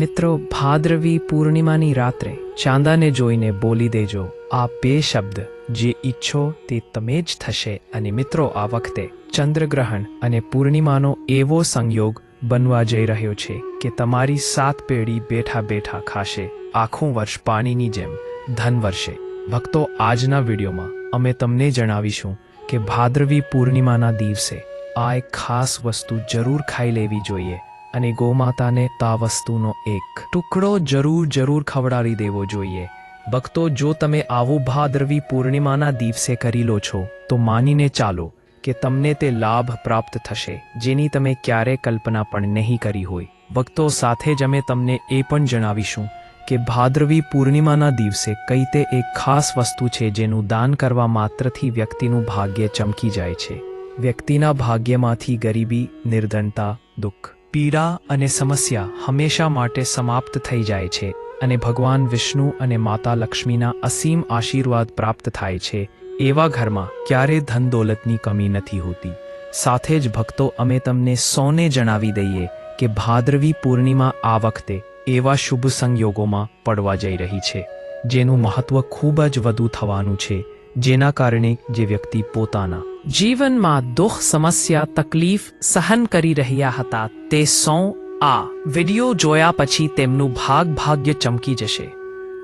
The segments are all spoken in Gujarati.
મિત્રો, ભાદ્રવી પૂર્ણિમાની રાત્રે ચાંદાને જોઈને બોલી દેજો, આ બે શબ્દ જે ઈચ્છો તે તમે જ થશે. અને મિત્રો, આ વખતે ચંદ્રગ્રહણ અને પૂર્ણિમાનો એવો સંયોગ બનવા જઈ રહ્યો છે કે તમારી સાત પેઢી બેઠા બેઠા ખાશે, આખું વર્ષ પાણીની જેમ ધન વર્ષે. ભક્તો, આજના વિડીયોમાં અમે તમને જણાવીશું કે ભાદ્રવી પૂર્ણિમાના દિવસે આ એક ખાસ વસ્તુ જરૂર ખાઈ લેવી જોઈએ. અને ગોમાતાને તા વસ્તુનો એક ટુકડો જરૂર જરૂર ખવડાવી દેવો જોઈએ. ભક્તો, જો તમે આવું ભાદ્રવી પૂર્ણિમાના દિવસે કરી લો છો, તો માનીને ચાલો કે તમને તે લાભ પ્રાપ્ત થશે, જેની તમે ક્યારે કલ્પના પણ નહીં કરી હોય. ભક્તો, સાથે જ અમે તમને એ પણ જણાવીશું કે ભાદ્રવી પૂર્ણિમાના દિવસે કઈ તે એક ખાસ વસ્તુ છે જેનું દાન કરવા માત્રથી વ્યક્તિનું ભાગ્ય ચમકી જાય છે. વ્યક્તિના ભાગ્યમાંથી ગરીબી, નિર્ધનતા, દુઃખ પીડા અને સમસ્યા હંમેશા માટે સમાપ્ત થઈ જાય છે અને ભગવાન વિષ્ણુ અને માતા લક્ષ્મીના અસીમ આશીર્વાદ પ્રાપ્ત થાય છે. એવા ઘરમાં ક્યારે ધન દોલતની કમી નથી હોતી. સાથે જ ભક્તો અમે તમને સૌને જણાવી દઈએ કે ભાદ્રવી પૂર્ણિમા આ વખતે એવા શુભ સંયોગોમાં પડવા જઈ રહી છે, જેનું મહત્વ ખૂબ જ વધુ થવાનું છે, જેના કારણે જે વ્યક્તિ પોતાના જીવનમાં દુઃખ, સમસ્યા, તકલીફ સહન કરી રહ્યા હતા. તે સૌ આ વિડિયો જોયા પછી તેમનું ભાગ ભાગ્ય ચમકી જશે.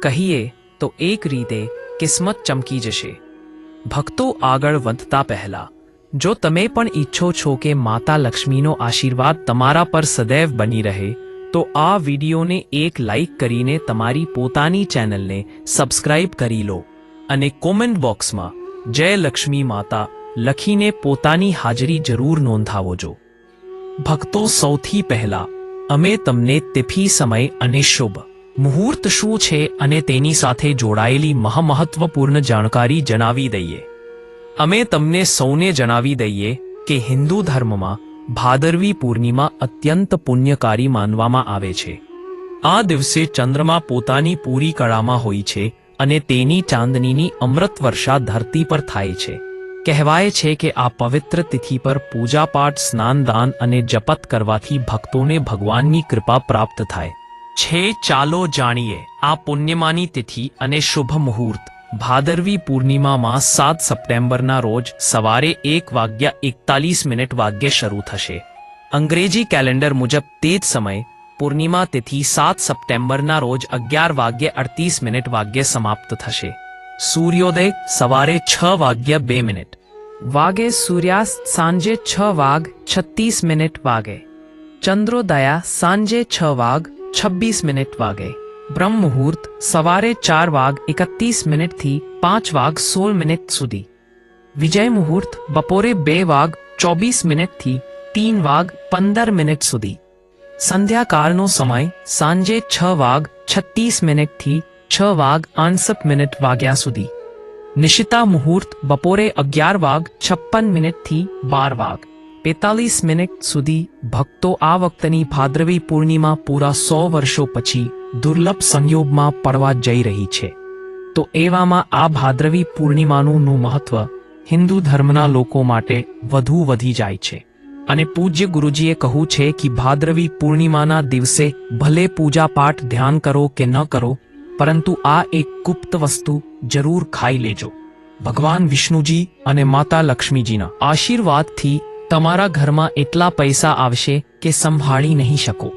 કહીએ તો એક રીતે કિસ્મત ચમકી જશે. ભક્તો આગળ વધતા પહેલા, જો તમે પણ ઈચ્છો છો કે માતા લક્ષ્મીનો આશીર્વાદ તમારા પર સદૈવ બની રહે, તો આ વિડીયોને એક લાઈક કરીને તમારી પોતાની ચેનલને સબસ્ક્રાઇબ કરી લો અને કોમેન્ટ બોક્સમાં જય લક્ષ્મી માતા લખીને પોતાની હાજરી જરૂર નોંધાવો જો. ભક્તો સૌથી પહેલા, અમે તમને તિથિ સમય અને શુભ મુહૂર્ત શું છે અને તેની સાથે જોડાયેલી મહામહત્વપૂર્ણ જાણકારી જણાવી દઈએ. અમે તમને સૌને જણાવી દઈએ કે હિન્દુ ધર્મમાં ભાદરવી પૂર્ણિમા અત્યંત પુણ્યકારી માનવામાં આવે છે. આ દિવસે ચંદ્રમા પોતાની પૂરી કળામાં હોય છે અને તેની ચાંદનીની અમૃત વર્ષા ધરતી પર થાય છે. કહેવાય છે કે આ પવિત્ર તિથિ પર પૂજાપાઠ, સ્નાનદાન અને જપત કરવાથી ભક્તોને ભગવાનની કૃપા પ્રાપ્ત થાય. છે, ચાલો જાણીએ. આ પુણ્યમાની તિથિ અને શુભ મુહૂર્ત. ભાદરવી પૂર્ણિમામાં સાત સપ્ટેમ્બરના રોજ સવારે એક વાગ્યા એકતાલીસ મિનિટ વાગ્યે શરૂ થશે. અંગ્રેજી કેલેન્ડર મુજબ તે જ સમય પૂર્ણિમા તિથિ સાત સપ્ટેમ્બરના રોજ અગિયાર વાગ્યે અડતીસ મિનિટ વાગ્યે સમાપ્ત થશે. સૂર્યોદય સવારે છ વાગ્યા બે મિનિટ. વાગે સૂર્યાસ્ત સાંજે છ વાગ છત્રીસ મિનિટ વાગે ચંદ્રોદયા સાંજે છ વાગ છવ્વીસ મિનિટ વાગે બ્રહ્મ મુહૂર્ત સવારે ચાર વાગ એકત્રીસ મિનિટથી પાંચ વાગ સોળ મિનિટ સુધી વિજય મુહૂર્ત બપોરે બે વાગ ચોવીસ મિનિટથી તીન વાગ પંદર મિનિટ સુધી સંધ્યાકાળનો સમય સાંજે છ વાગ છત્રીસ મિનિટથી છ વાગ આણસઠ મિનિટ વાગ્યા સુધી નિશિતા મુહૂર્ત બપોરે અગિયાર વાગ છપ્પન મિનિટથી બાર વાગ પેતાલીસ મિનિટ સુધી ભક્તો આ વખતની ભાદ્રવી પૂર્ણિમા પૂરા સો વર્ષો પછી દુર્લભ સંયોગમાં પડવા જઈ રહી છે તો એવામાં આ ભાદ્રવી પૂર્ણિમાનું મહત્વ હિન્દુ ધર્મના લોકો માટે વધુ વધી જાય છે અને પૂજ્ય ગુરુજીએ કહ્યું છે કે ભાદ્રવી પૂર્ણિમાના દિવસે ભલે પૂજા પાઠ ધ્યાન કરો કે ન કરો પરંતુ આ એક ગુપ્ત વસ્તુ જરૂર ખાઈ લેજો. ભગવાન વિષ્ણુજી અને માતા લક્ષ્મીજીના આશીર્વાદથી તમારા ઘરમાં એટલા પૈસા આવશે કે સંભાળી નહીં શકો.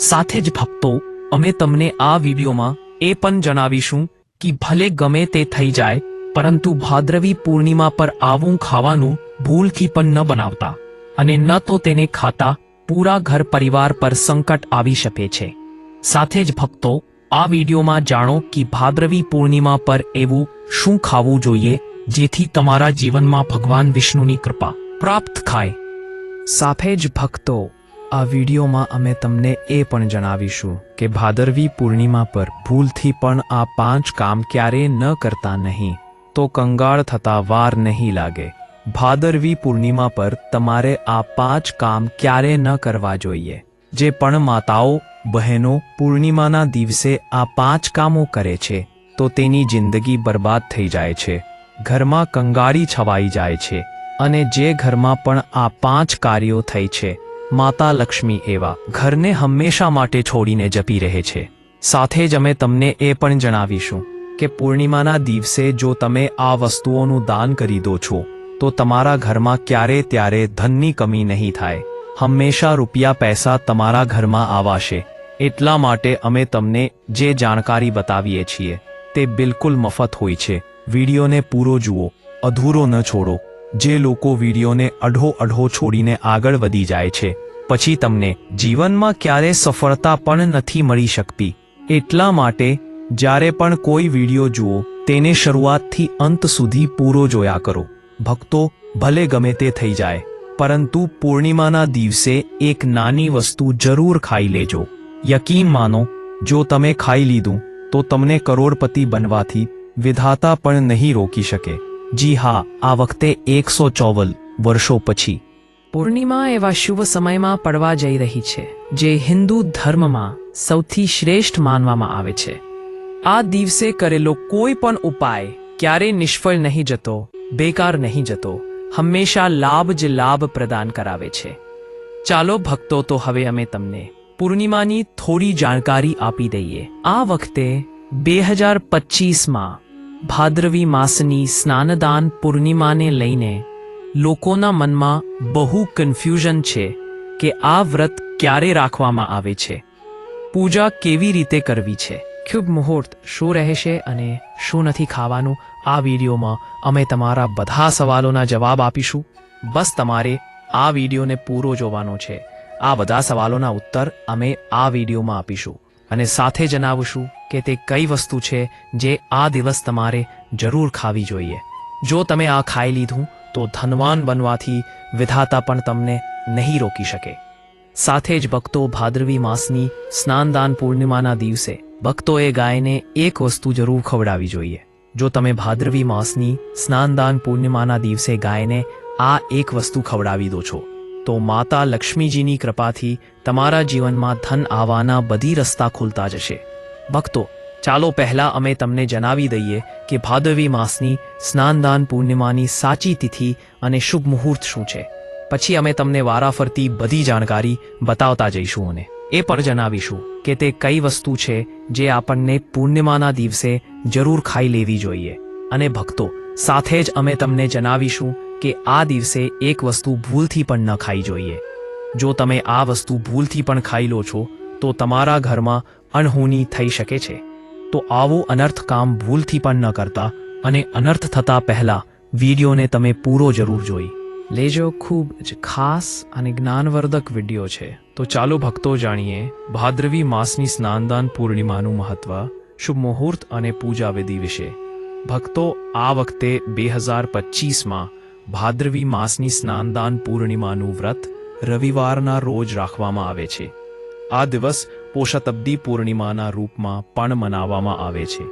સાથે જ ભક્તો, અમે તમને આ વિડીયોમાં એ પણ જણાવીશું કે ભલે ગમે તે થઈ જાય, પરંતુ ભાદ્રવી પૂર્ણિમા પર આવું ખાવાનું ભૂલથી પણ ન બનાવતા અને ન તો તેને ખાતા પૂરા ઘર પરિવાર પર સંકટ આવી શકે છે. સાથે જ ભક્તો આ વિડીયોમાં જાણો કે ભાદ્રવી પૂર્ણિમા પર એવું શું ખાવું જોઈએ, જેથી તમારા જીવનમાં ભગવાન વિષ્ણુની કૃપા પ્રાપ્ત થાય. સાથે જ ભક્તો, આ વિડીયોમાં અમે તમને એ પણ જણાવીશું કે ભાદરવી પૂર્ણિમા પર ભૂલથી પણ આ પાંચ કામ ક્યારે ન કરતા નહીં. તો કંગાળ થતા વાર નહીં લાગે. ભાદરવી પૂર્ણિમા પર તમારે આ પાંચ કામ ક્યારે ન કરવા જોઈએ. જે પણ માતાઓ બહેનો પૂર્ણિમાના દિવસે આ પાંચ કામો કરે છે, તો તેની જિંદગી બરબાદ થઈ જાય છે. ઘરમાં કંગાળી છવાઈ જાય છે અને જે ઘરમાં પણ આ પાંચ કાર્યો થઈ છે, માતા લક્ષ્મી એવા, ઘરને હંમેશા માટે છોડીને જપી રહે છે. સાથે જ અમે તમને એ પણ જણાવીશું કે પૂર્ણિમાના દિવસે જો તમે આ વસ્તુઓનું દાન કરી દો છો, તો તમારા ઘરમાં ક્યારે ત્યારે ધનની કમી નહીં થાય. હંમેશા રૂપિયા પૈસા તમારા ઘરમાં આવાશે. એટલા માટે અમે તમને જે જાણકારી બતાવીએ છીએ, તે બિલકુલ મફત હોય છે. વિડીયોને પૂરો જુઓ, અધૂરો ન છોડો. જે લોકો વિડીયોને અઢો અઢો છોડીને આગળ વધી જાય છે, પછી તમને જીવનમાં ક્યારે સફળતા પણ નથી મળી શકતી. એટલા માટે, જ્યારે પણ કોઈ વીડિયો જુઓ, તેને શરૂઆતથી અંત સુધી પૂરો જોયા કરો. ભક્તો, ભલે ગમે તે થઈ જાય, પરંતુ પૂર્ણિમાના દિવસે એક નાની વસ્તુ જરૂર ખાઈ લેજો. યકીન માનો, જો તમે ખાઈ લીધું, તો તમને કરોડપતિ બનવાથી વિધાતા પણ નહીં રોકી શકે. જી હા, આ વખતે એકસો ચોવલ વર્ષો પછી. પૂર્ણિમા એવા શુભ સમયમાં પડવા જઈ રહી છે, જે હિન્દુ ધર્મમાં સૌથી શ્રેષ્ઠ માનવામાં આવે છે. આ દિવસે કરેલો કોઈ પણ ઉપાય ક્યારે નિષ્ફળ નહીં જતો, બેકાર નહીં જતો, હંમેશા લાભ જ લાભ પ્રદાન કરાવે છે. ચાલો ભક્તો, તો હવે અમે તમને પૂર્ણિમાની થોડી જાણકારી આપી દઈએ. આ વખતે બે હજાર પચીસમાં ભાદ્રવી માસની સ્નાનદાન પૂર્ણિમાને લઈને લોકોના મનમાં બહુ કન્ફ્યુઝન છે કે આ વ્રત ક્યારે રાખવામાં આવે છે. પૂજા કેવી રીતે કરવી છે? શુભ મુહૂર્ત શું રહેશે અને શું નથી ખાવાનું? આ વિડીયોમાં અમે તમારા બધા સવાલોના જવાબ આપીશું. બસ તમારે આ વિડીયોને પૂરો જોવાનો છે. આ બધા સવાલોના ઉત્તર અમે આ વિડીયોમાં આપીશું અને સાથે જણાવશું કે તે કઈ વસ્તુ છે જે આ દિવસ તમારે જરૂર ખાવી જોઈએ. જો તમે આ ખાઈ લીધું, તો ધનવાન બનવાથી વિધાતા પણ તમને નહીં રોકી શકે. સાથે જ ભક્તો ભાદ્રવી માસની સ્નાનદાન પૂર્ણિમાના દિવસે ભક્તોએ ગાયને એક વસ્તુ જરૂર ખવડાવી જોઈએ. જો તમે ભાદ્રવી માસની સ્નાનદાન પૂર્ણિમાના દિવસે ગાયને આ એક વસ્તુ ખવડાવી દો છો તો માતા લક્ષ્મીજીની કૃપાથી તમારા જીવનમાં ધન આવવાના બધી રસ્તા ખુલતા જશે. ભક્તો, ચાલો પહેલા અમે તમને જણાવી દઈએ કે ભાદવી માસની સ્નાનદાન પૂર્ણિમાની સાચી તિથિ અને શુભ મુહૂર્ત શું છે. પછી અમે તમને વારાફરતી બધી જાણકારી બતાવતા જઈશું અને એ પણ જણાવીશું કે તે કઈ વસ્તુ છે જે આપણને પૂર્ણિમાના દિવસે જરૂર ખાઈ લેવી જોઈએ. અને ભક્તો, સાથે જ અમે તમને જણાવીશું કે આ દિવસે એક વસ્તુ ભૂલથી પણ ન ખાઈ જોઈએ. જો તમે આ વસ્તુ ભૂલથી પણ ખાઈ લો છો, તો તમારા ઘરમાં અણહોની થઈ શકે છે. તો આવું અનર્થ કામ ભૂલથી પણ ન કરતા અને અનર્થ થતા પહેલા વિડીયોને તમે પૂરો જરૂર જોઈ. લેજો ખૂબ જ ખાસ અને જ્ઞાનવર્ધક વીડિયો છે. તો ચાલો ભક્તો જાણીએ, ભાદ્રવી માસની સ્નાનદાન પૂર્ણિમાનું મહત્વ, શુભ મુહૂર્ત અને પૂજા વિધિ વિશે. ભક્તો, આ વખતે બે હજાર પચીસમાં ભાદ્રવી માસની સ્નાનદાન પૂર્ણિમાનું વ્રત રવિવારના રોજ રાખવામાં આવે છે. આ દિવસ પોષતબ્દી પૂર્ણિમાના રૂપમાં પણ મનાવવામાં આવે છે.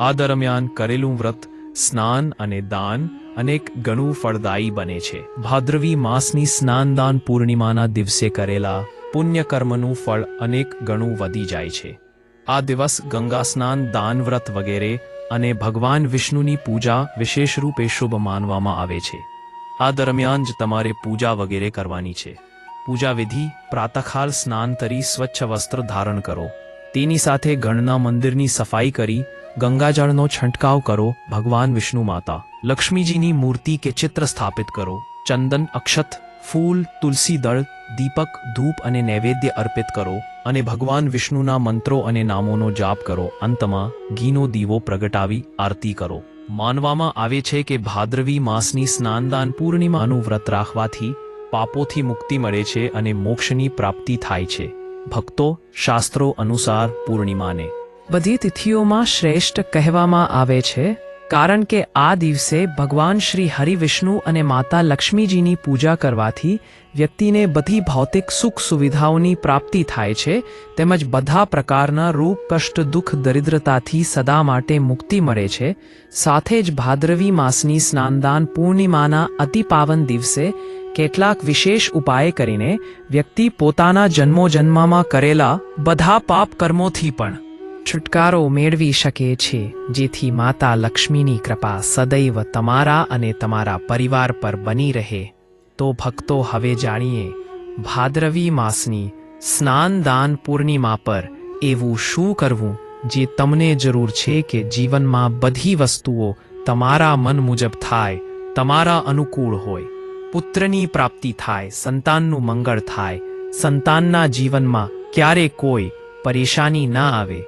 આ દરમિયાન કરેલું વ્રત સ્નાન અને દાન અનેક ગણું ફળદાયી બને છે. ભાદ્રવી માસની સ્નાનદાન પૂર્ણિમાના દિવસે કરેલા પુણ્યકર્મનું ફળ અનેક ગણું વધી જાય છે. આ દિવસ ગંગા સ્નાન, દાન વ્રત વગેરે અને ભગવાન વિષ્ણુની પૂજા વિશેષ રૂપે શુભ માનવામાં આવે છે. આ દરમિયાન જ તમારે પૂજા વગેરે કરવાની છે. પૂજા વિધિ, પ્રાતઃકાલ સ્નાન કરી સ્વચ્છ વસ્ત્ર ધારણ કરો. તેની સાથે ગણના મંદિરની સફાઈ કરી, ગંગાજળનો છંટકાવ કરો, ભગવાન વિષ્ણુ માતા, લક્ષ્મીજીની મૂર્તિ કે ચિત્ર સ્થાપિત કરો. ચંદન, અક્ષત, ફૂલ, તુલસી દળ, દીપક, ધૂપ અને નૈવેદ્ય અર્પિત કરો અને ભગવાન વિષ્ણુના મંત્રો અને નામોનો જાપ કરો. અંતમાં ઘીનો દીવો પ્રગટાવી આરતી કરો. માનવામાં આવે છે કે ભાદ્રવી માસની સ્નાનદાન પૂર્ણિમાનું વ્રત રાખવાથી પાપોથી મુક્તિ મળે છે અને મોક્ષની પ્રાપ્તિ થાય છે. ભક્તો, શાસ્ત્રો અનુસાર પૂર્ણિમાને બધી તિથિઓમાં શ્રેષ્ઠ કહેવામાં આવે છે, કારણ કે આ દિવસે ભગવાન શ્રી હરિવિષ્ણુ અને માતા લક્ષ્મીજીની પૂજા કરવાથી વ્યક્તિને બધી ભૌતિક સુખ સુવિધાઓની પ્રાપ્તિ થાય છે, તેમજ બધા પ્રકારના રૂપ, કષ્ટ, દુઃખ, દરિદ્રતાથી સદા માટે મુક્તિ મળે છે. સાથે જ ભાદ્રવી માસની સ્નાનદાન પૂર્ણિમાના અતિ પાવન દિવસે કેટલાક વિશેષ ઉપાય કરીને વ્યક્તિ પોતાના જન્મોજન્મમાં કરેલા બધા પાપ કર્મોથી પણ છુટકારો મેળવી શકે છે, જેથી માતા લક્ષ્મીની કૃપા સદૈવ તમારા અને તમારા પરિવાર પર બની રહે. તો ભક્તો હવે જાણીએ, ભાદ્રવી માસની સ્નાનદાન પૂર્ણિમા પર એવું શું કરવું જે તમને જરૂર છે કે જીવનમાં બધી વસ્તુઓ તમારા મન મુજબ થાય, તમારા અનુકૂળ હોય. પુત્રની પ્રાપ્તિ થાય, સંતાનનું મંગળ થાય. સંતાનના જીવનમાં ક્યારે કોઈ પરેશાની ન આવે.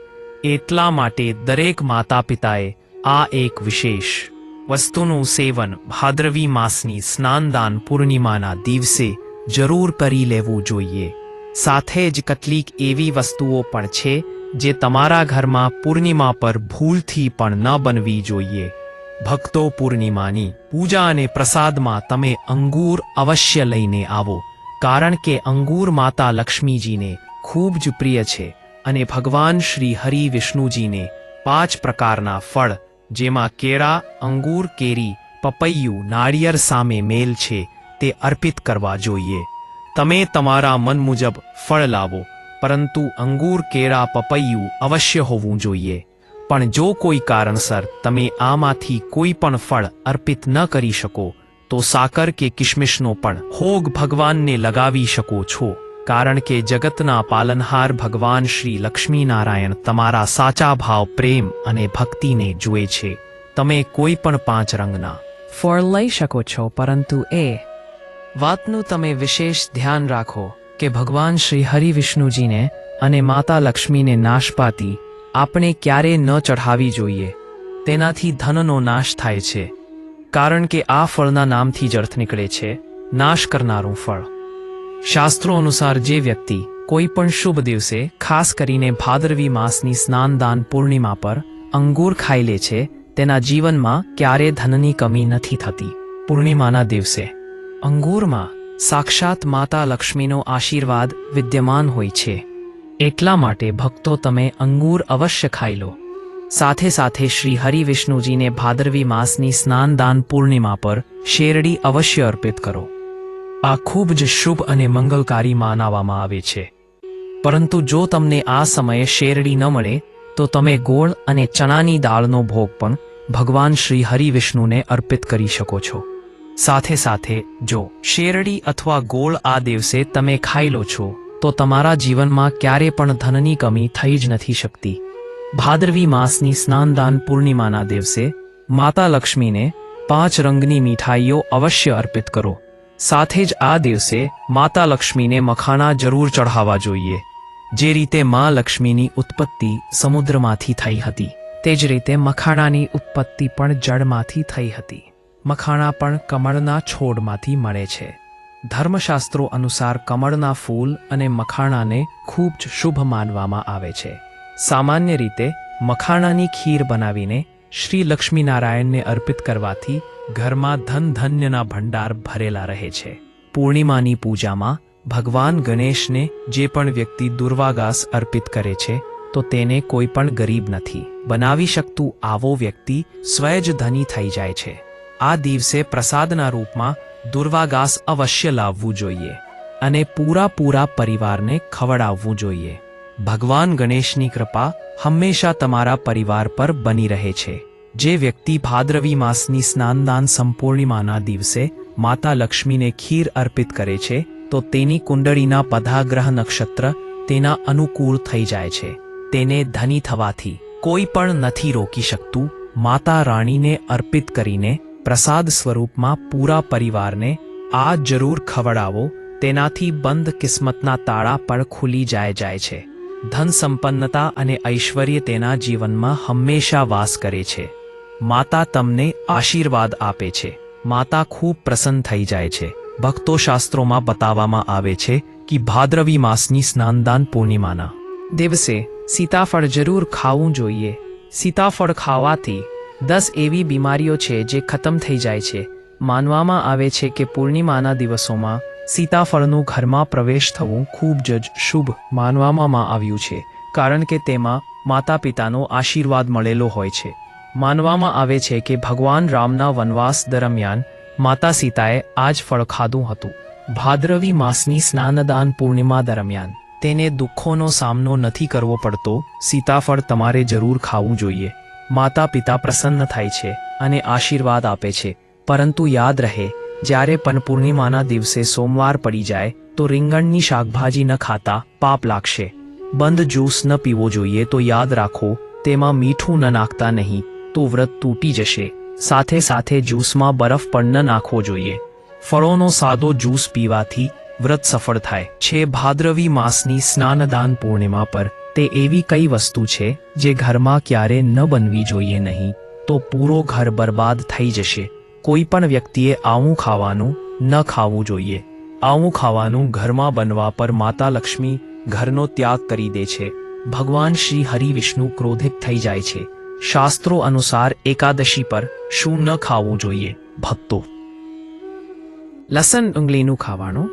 એટલા માટે દરેક માતા પિતાએ આ એક વિશેષ વસ્તુનું સેવન ભાદ્રવી માસની સ્નાનદાન પૂર્ણિમાના દિવસે જરૂર કરી લેવું જોઈએ સાથે જ કેટલીક એવી વસ્તુઓ પણ છે જે તમારા ઘરમાં પૂર્ણિમા પર ભૂલથી પણ ન બનવી જોઈએ ભક્તો પૂર્ણિમાની પૂજા અને પ્રસાદમાં તમે અંગૂર અવશ્ય લઈને આવો કારણ કે અંગૂર માતા લક્ષ્મીજીને ખૂબ જ પ્રિય છે અને ભગવાન શ્રી હરિ વિષ્ણુજીને પાંચ પ્રકારના ફળ જેમાં કેળા, અંગૂર, કેરી, પપૈયું નાળિયેર સામે મેલ છે, તે અર્પિત કરવા જોઈએ. તમે તમારા મન મુજબ ફળ લાવો, પરંતુ અંગૂર, કેળા, પપૈયું અવશ્ય હોવું જોઈએ. પણ જો કોઈ કારણસર તમે આમાંથી કોઈ પણ ફળ અર્પિત ન કરી શકો, તો સાકર કે કિશમિશનો પણ હોગ ભગવાનને લગાવી શકો છો. કારણ કે જગતના પાલનહાર ભગવાન શ્રી લક્ષ્મીનારાયણ તમારા સાચા ભાવ, પ્રેમ અને ભક્તિને જુએ છે. તમે કોઈ પણ પાંચ રંગના ફળ લઈ શકો છો, પરંતુ એ વાતનું તમે વિશેષ ધ્યાન રાખો કે ભગવાન શ્રી હરિ વિષ્ણુજીને અને માતા લક્ષ્મીને નાશપાતી આપણે ક્યારે ન ચઢાવી જોઈએ. તેનાથી ધનનો નાશ થાય છે. કારણ કે આ ફળના નામથી જ અર્થ નીકળે છે. નાશ કરનારું ફળ. શાસ્ત્રો અનુસાર જે વ્યક્તિ કોઈ પણ શુભ દિવસે, ખાસ કરીને ભાદરવી માસની સ્નાનદાન પૂર્ણિમા પર અંગૂર ખાઈ લે છે, તેના જીવનમાં ક્યારે ધનની કમી નથી થતી. પૂર્ણિમાના દિવસે અંગૂરમાં સાક્ષાત માતા લક્ષ્મીનો આશીર્વાદ વિદ્યમાન હોય છે. એટલા માટે ભક્તો તમે અંગૂર અવશ્ય ખાઈ લો. સાથે સાથે શ્રી હરિ વિષ્ણુજીને ભાદરવી માસની સ્નાનદાન પૂર્ણિમા પર શેરડી અવશ્ય અર્પિત કરો. આ ખૂબ જ શુભ અને મંગલકારી માનવામાં આવે છે. પરંતુ જો તમને આ સમયે શેરડી ન મળે, તો તમે ગોળ અને ચણાની દાળનો ભોગ પણ ભગવાન શ્રી હરિવિષ્ણુને અર્પિત કરી શકો છો. સાથે સાથે, જો શેરડી અથવા ગોળ આ દિવસે તમે ખાઈ લો છો, તો તમારા જીવનમાં ક્યારે પણ ધનની કમી થઈ જ નથી શકતી. ભાદરવી માસની સ્નાનદાન પૂર્ણિમાના દિવસે માતા લક્ષ્મીને પાંચ રંગની મીઠાઈઓ અવશ્ય અર્પિત કરો. સાથે જ આ દિવસે માતા લક્ષ્મીને મખાણા જરૂર ચઢાવવા જોઈએ. જે રીતે માં લક્ષ્મીની ઉત્પત્તિ સમુદ્રમાંથી થઈ હતી, તે જ રીતે મખાણાની ઉત્પત્તિ પણ જળમાંથી થઈ હતી. મખાણા પણ કમળના છોડમાંથી મળે છે. ધર્મશાસ્ત્રો અનુસાર કમળના ફૂલ અને મખાણાને ખૂબ જ શુભ માનવામાં આવે છે. સામાન્ય રીતે મખાણાની ખીર બનાવીને શ્રી લક્ષ્મીનારાયણને અર્પિત કરવાથી ઘરમાં ધન ધન્યના ભંડાર ભરેલા રહે છે. પૂર્ણિમાની પૂજામાં ભગવાન ગણેશને જે પણ વ્યક્તિ દુર્વાગાસ અર્પિત કરે છે, તો તેને કોઈ પણ ગરીબ નથી. બનાવી શકતું આવો વ્યક્તિ સ્વયં જ ધની થઈ જાય છે. આ દિવસે પ્રસાદના રૂપમાં દુર્વાગાસ અવશ્ય લાવવું જોઈએ અને પૂરા પૂરા પરિવારને ખવડાવવું જોઈએ. ભગવાન ગણેશની કૃપા હંમેશા તમારા પરિવાર પર બની રહે છે. જે વ્યક્તિ ભાદ્રવી માસની સ્નાનદાન સંપૂર્ણિમાના દિવસે માતા લક્ષ્મીને ખીર અર્પિત કરે છે, તો તેની કુંડળીના પધાગ્રહ નક્ષત્ર તેના અનુકૂળ થઈ જાય છે. તેને ધની થવાથી કોઈ પણ નથી રોકી શકતું. માતા રાણીને અર્પિત કરીને પ્રસાદ સ્વરૂપમાં પૂરા પરિવારને આ જરૂર ખવડાવો, તેનાથી બંધ કિસ્મતના તાળા પણ ખુલી જાય જાય છે. ધન સંપન્નતા અને ઐશ્વર્ય તેના જીવનમાં હંમેશા વાસ કરે છે. માતા તમને આશીર્વાદ આપે છે. માતા ખૂબ પ્રસન્ન થઈ જાય છે. ભક્તો શાસ્ત્રોમાં બતાવવામાં આવે છે કે ભાદ્રવી માસની સ્નાનદાન પૂર્ણિમાના દિવસે સીતાફળ જરૂર ખાવું જોઈએ. સીતાફળ ખાવાથી દસ એવી બીમારીઓ છે જે ખતમ થઈ જાય છે. માનવામાં આવે છે કે પૂર્ણિમાના દિવસોમાં સીતાફળનું ઘરમાં પ્રવેશ થવું ખૂબ જ શુભ માનવામાં આવ્યું છે, કારણ કે તેમાં માતા પિતાનો આશીર્વાદ મળેલો હોય છે. માનવામાં આવે છે કે ભગવાન રામના વનવાસ દરમિયાન માતા સીતાએ આ જ ફળ ખાધું હતું. ભાદ્રવી માસની સ્નાનદાન પૂર્ણિમા દરમિયાન તેને દુઃખોનો સામનો નથી કરવો પડતો, સીતાફળ તમારે જરૂર ખાવું જોઈએ. માતા પિતા પ્રસન્ન થાય છે અને આશીર્વાદ આપે છે, પરંતુ યાદ રહે જ્યારે પણ પૂર્ણિમાના દિવસે સોમવાર પડી જાય, તો રીંગણની શાકભાજી ન ખાતા પાપ લાગશે. બંધ જ્યુસ ન પીવો જોઈએ તો યાદ રાખો, તેમાં મીઠું ન નાખતા નહીં, તો વ્રત તૂટી જશે. સાથે સાથે જ્યુસમાં બરફ પણ ન નાખવો જોઈએ. ફળોનો સાદો જ્યુસ પીવાથી વ્રત સફળ થાય. છે, ભાદ્રવી માસની સ્નાનદાન પૂર્ણિમા પર. તે એવી કઈ વસ્તુ છે, જે ઘરમાં ક્યારે ન બનવી જોઈએ નહીં, તો પૂરો ઘર બરબાદ થઈ જશે. કોઈ પણ વ્યક્તિએ આવું ખાવાનું ન ખાવું જોઈએ. આવું ખાવાનું ઘરમાં બનવા પર માતા લક્ષ્મી ઘરનો ત્યાગ કરી દે છે. ભગવાન શ્રી હરિ વિષ્ણુ ક્રોધિત થઈ જાય છે. શાસ્ત્રો અનુસાર એકાદશી પર શું ન ખાવું જોઈએ? ભક્તો. લસણ ડુંગળીનું ખાવાનું.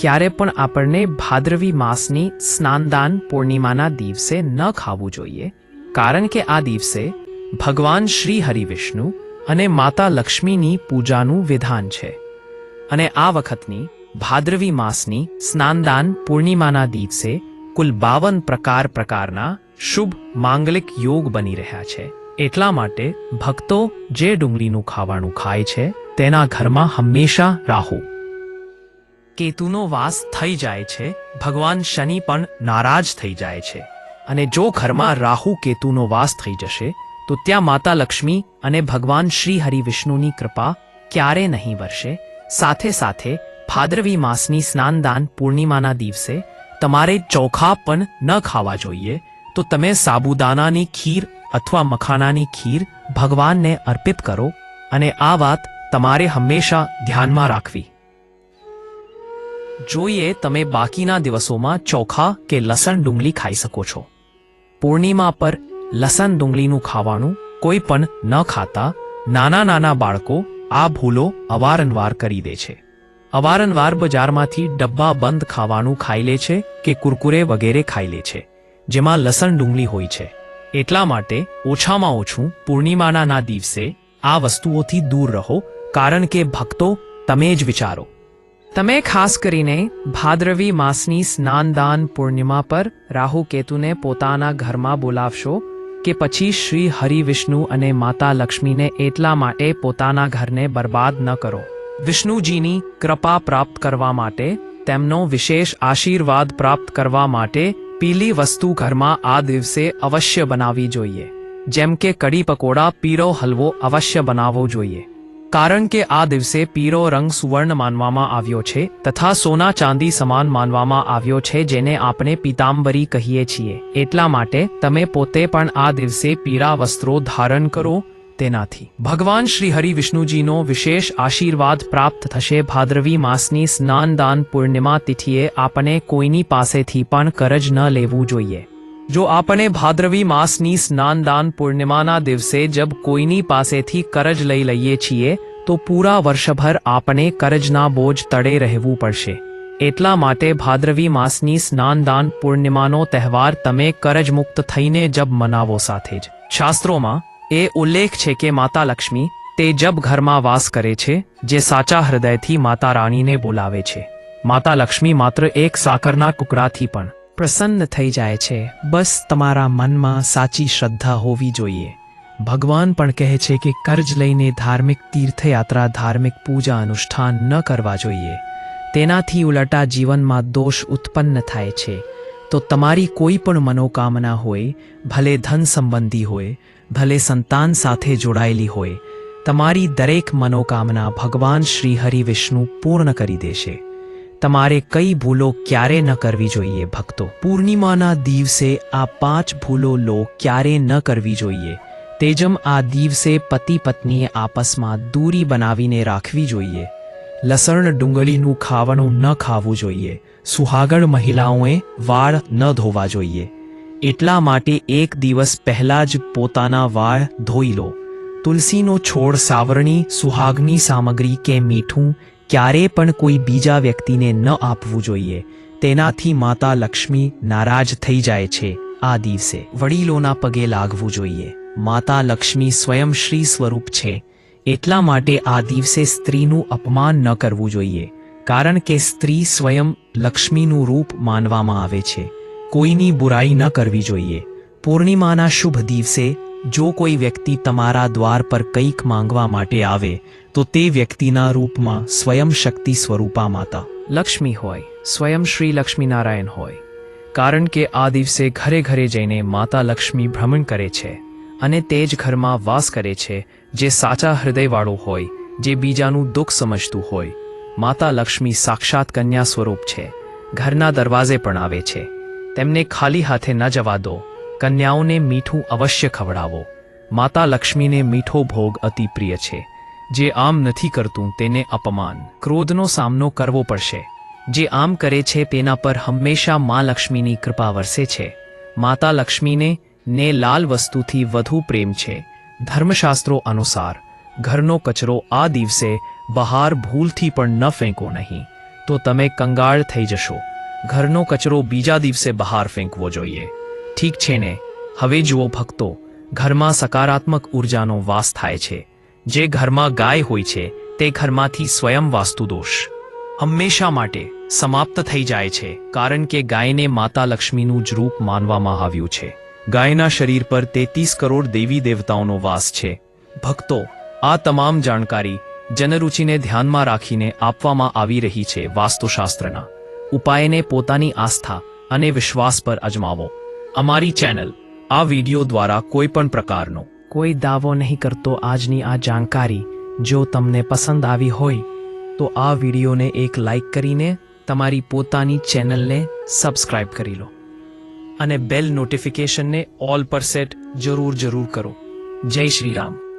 ક્યારે પણ આપણને ભાદ્રવી માસની સ્નાનદાન પૂર્ણિમાના દિવસે ન ખાવું જોઈએ. કારણ કે આ દિવસે ભગવાન શ્રી હરિવિષ્ણુ અને માતા લક્ષ્મીની પૂજાનું વિધાન છે. અને આ વખતની ભાદ્રવી માસની સ્નાનદાન પૂર્ણિમાના દિવસે કુલ બાવન પ્રકાર પ્રકારના શુભ માંગલિક યોગ બની રહ્યા છે. એટલા માટે ભક્તો જે ડુંગળીનું ખાવાનું ખાય છે, તેના ઘરમાં હંમેશા રાહુ. કેતુનો વાસ થઈ જાય છે, ભગવાન શનિ પણ નારાજ થઈ જાય છે. અને જો ઘરમાં રાહુ કેતુનો વાસ થઈ જશે તો ત્યાં માતા લક્ષ્મી અને ભગવાન શ્રી હરિ વિષ્ણુની કૃપા ક્યારે નહીં વરસે? સાથે સાથે ભાદ્રવી માસની સ્નાનદાન પૂર્ણિમાના દિવસે તમારે ચોખા પણ ન ખાવા જોઈએ. તો તમે સાબુદાનાની ખીર અથવા મખાનાની ખીર ભગવાનને અર્પિત કરો અને આ વાત તમારે હંમેશા ધ્યાનમાં રાખવી. જોઈએ તમે બાકીના દિવસોમાં ચોખા કે લસણ ડુંગળી ખાઈ શકો છો. પૂર્ણિમા પર લસણ ડુંગળીનું ખાવાનું કોઈ પણ ન ખાતા નાના નાના બાળકો આ ભૂલો અવારનવાર કરી દે છે. અવારનવાર બજારમાંથી ડબ્બા બંધ ખાવાનું ખાઈ લે છે કે કુરકુરે વગેરે ખાઈ લે છે, જેમાં લસણ ડુંગળી હોય છે. એટલા માટે ઓછામાં ઓછું પૂર્ણિમાના ના દિવસે આ વસ્તુઓથી દૂર રહો, કારણ કે ભક્તો, તમે જ વિચારો. તમે ખાસ કરીને ભાદ્રવી માસની સ્નાનદાન પૂર્ણિમા પર રાહુ કેતુને પોતાના ઘરમાં બોલાવશો કે પછી શ્રી હરિ વિષ્ણુ અને માતા લક્ષ્મીને એટલા માટે પોતાના ઘરને બરબાદ ન કરો. વિષ્ણુજીની કૃપા પ્રાપ્ત કરવા માટે, તેમનો વિશેષ આશીર્વાદ પ્રાપ્ત કરવા માટે પીલી વસ્તુ ઘરમાં આ દિવસે અવશ્ય બનાવવી જોઈએ. જેમ કે કડી પકોડા પીળો હલવો અવશ્ય બનાવવો જોઈએ. કારણ કે આ દિવસે પીળો રંગ સુવર્ણ માનવામાં આવ્યો છે તથા સોના ચાંદી સમાન માનવામાં આવ્યો છે જેને આપણે પીતાંબરી કહીએ છીએ. એટલા માટે તમે પોતે પણ આ દિવસે પીળા વસ્ત્રો ધારણ કરો તેનાથી. ભગવાન શ્રી હરિ વિષ્ણુજીનો વિશેષ આશીર્વાદ પ્રાપ્ત થશે. ભાદ્રવી માસની સ્નાનદાન પૂર્ણિમા તિથિએ આપણે કોઈની પાસેથી પણ કરજ ન લેવું જોઈએ. જો આપણે ભાદ્રવી માસની સ્નાનદાન પૂર્ણિમાના દિવસે જબ કોઈની પાસેથી કરજ લઈ લઈએ છીએ, તો પૂરા વર્ષભર આપણે કરજના બોજ તળે રહેવું પડશે. એટલા માટે ભાદ્રવી માસની સ્નાનદાન પૂર્ણિમાનો તહેવાર તમે કરજ મુક્ત થઈને જબ મનાવો સાથે જ. શાસ્ત્રોમાં એ ઉલ્લેખ છે કે માતા લક્ષ્મી તે જબ ઘરમાં વાસ કરે છે, જે સાચા હૃદયથી માતા રાણીને બોલાવે છે. માતા લક્ષ્મી માત્ર એક સાકરના કુકડાથી પણ પ્રસન્ન થઈ જાય છે. બસ તમારા મનમાં સાચી શ્રદ્ધા હોવી જોઈએ. ભગવાન પણ કહે છે કે કર્જ લઈને ધાર્મિક તીર્થયાત્રા, ધાર્મિક પૂજા, અનુષ્ઠાન ન કરવા જોઈએ. તેનાથી ઉલટા જીવનમાં દોષ ઉત્પન્ન થાય છે. તો તમારી કોઈ પણ મનોકામના હોય, ભલે ધન સંબંધી હોય, ભલે સંતાન સાથે જોડાયેલી હોય, તમારી દરેક મનોકામના ભગવાન શ્રી હરિ વિષ્ણુ પૂર્ણ કરી દેશે. તમારે કઈ ભૂલો ક્યારે ન કરવી જોઈએ ભક્તો? પૂર્ણિમાના દિવસે આ પાંચ ભૂલો લો, ક્યારે ન કરવી જોઈએ. તેજમ આ દિવસે પતિ પત્નીએ આપસમાં દૂરી બનાવીને રાખવી જોઈએ. લસણ ડુંગળીનું ખાવાનું ન ખાવું જોઈએ. સુહાગણ મહિલાઓએ વાળ ન ધોવા જોઈએ. એટલા માટે એક દિવસ પહેલા જ પોતાના વાળ ધોઈ લો. તુલસીનો છોડ સાવરણી, સુહાગની સામગ્રી કે મીઠું ક્યારે પણ કોઈ બીજા વ્યક્તિને ન આપવું જોઈએ. તેનાથી માતા લક્ષ્મી નારાજ થઈ જાય છે આ દિવસે. વડીલોના પગે લાગવું જોઈએ. માતા લક્ષ્મી સ્વયં શ્રી સ્વરૂપ છે. એટલા માટે આ દિવસે સ્ત્રીનું અપમાન ન કરવું જોઈએ. કારણ કે સ્ત્રી સ્વયં લક્ષ્મીનું રૂપ માનવામાં આવે છે. કોઈની બુરાઈ ન કરવી જોઈએ. પૂર્ણિમાના શુભ દિવસે જો કોઈ વ્યક્તિ તમારા દ્વાર પર કંઈક માંગવા માટે આવે, તો તે વ્યક્તિના રૂપમાં સ્વયં શક્તિ સ્વરૂપા માતા. લક્ષ્મી હોય, સ્વયં શ્રી લક્ષ્મીનારાયણ હોય. કારણ કે આ દિવસે ઘરે ઘરે જઈને માતા લક્ષ્મી ભ્રમણ કરે છે અને તે જ ઘરમાં વાસ કરે છે, જે સાચા હૃદયવાળો હોય, જે બીજાનું દુઃખ સમજતું હોય. માતા લક્ષ્મી સાક્ષાત કન્યા સ્વરૂપ છે. ઘરના દરવાજે પણ આવે છે. તેમને ખાલી હાથે ન જવા દો. કન્યાઓને મીઠું અવશ્ય ખવડાવો. માતા લક્ષ્મીને મીઠો ભોગ અતિ પ્રિય છે. જે આમ નથી કરતું તેને અપમાન. ક્રોધનો સામનો કરવો પડશે. જે આમ કરે છે તેના પર હંમેશા મા લક્ષ્મીની કૃપા વરસે છે. માતા લક્ષ્મીને, ને લાલ વસ્તુથી વધુ પ્રેમ છે. ધર્મશાસ્ત્રો અનુસાર, ઘરનો કચરો આ દિવસે બહાર ભૂલથી પણ ન ફેંકો નહીં. તો તમે કંગાળ થઈ જશો. ઘરનો કચરો બીજા દિવસે બહાર ફેંકવો જોઈએ. ઠીક છે ને? હવે જુઓ ભક્તો, ઘરમાં સકારાત્મક ઉર્જાનો વાસ થાય છે. જે ઘરમાં ગાય હોય છે, તે ઘરમાંથી સ્વયં વાસ્તુ દોષ હંમેશા માટે સમાપ્ત થઈ જાય છે, કારણ કે ગાયને માતા લક્ષ્મીનું જ રૂપ માનવામાં આવ્યું છે. ગાયના શરીર પર તેત્રીસ કરોડ દેવી દેવતાઓનો વાસ છે. ભક્તો, આ તમામ જાણકારી જનરુચિને ધ્યાનમાં રાખીને આપવામાં આવી રહી છે વાસ્તુશાસ્ત્રના. ઉપાયને પોતાની આસ્થા અને વિશ્વાસ પર અજમાવો. અમારી ચેનલ આ વિડિયો દ્વારા કોઈ પણ પ્રકારનો કોઈ દાવો નહીં કરતો આજની આ જાણકારી. જો તમને પસંદ આવી હોય, તો આ વિડિયોને એક લાઈક કરીને તમારી પોતાની ચેનલને સબસ્ક્રાઇબ કરી લો. અને બેલ નોટિફિકેશનને ઓલ પર સેટ જરૂર જરૂર કરો. જય શ્રી રામ.